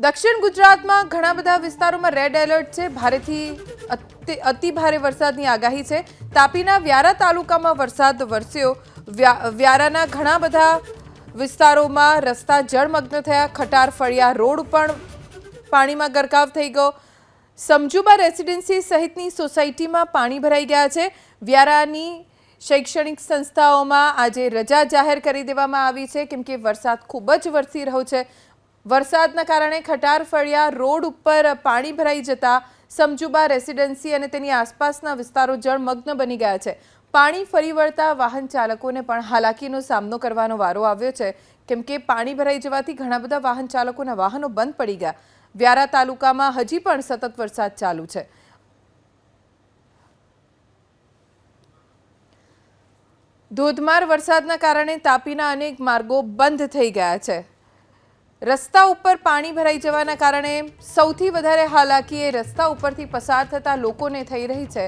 દક્ષિણ ગુજરાતમાં ઘણા બધા વિસ્તારોમાં રેડ એલર્ટ છે. ભારેથી અતિ- ભારે વરસાદની આગાહી છે. તાપીના વ્યારા તાલુકામાં વરસાદ વરસ્યો. વ્યા- વ્યારાના ઘણા બધા વિસ્તારોમાં રસ્તા જળમગ્ન થયા. ખટાર, ફળિયા રોડ પણ પાણીમાં ગરકાવ થઈ ગયો. સમજુબા રેસિડેન્સી સહિતની સોસાયટીમાં પાણી ભરાઈ ગયા છે. વ્યારાની શૈક્ષણિક સંસ્થાઓમાં આજે રજા જાહેર કરી દેવામાં આવી છે. કેમ કે વરસાદ ખૂબ જ વરસી રહ્યો છે. વરસાદના કારણે ખટાર ફળિયા રોડ ઉપર પાણી ભરાઈ જતા સમજુબા રેસિડેન્સી અને તેની આસપાસના વિસ્તારો જળમગ્ન બની ગયા છે. પાણી ફરી વળતા વાહન ચાલકોને પણ હાલાકીનો સામનો કરવાનો વારો આવ્યો છે. કેમ કે પાણી ભરાઈ જવાથી ઘણા બધા વાહન ચાલકોના વાહનો બંધ પડી ગયા. વ્યારા તાલુકામાં હજી પણ સતત વરસાદ ચાલુ છે. ધોધમાર વરસાદના કારણે તાપીના અનેક માર્ગો બંધ થઈ ગયા છે. રસ્તા ઉપર પાણી ભરાઈ જવાના કારણે સૌથી વધારે હાલાકી એ રસ્તા ઉપરથી પસાર થતા લોકોને થઈ રહી છે.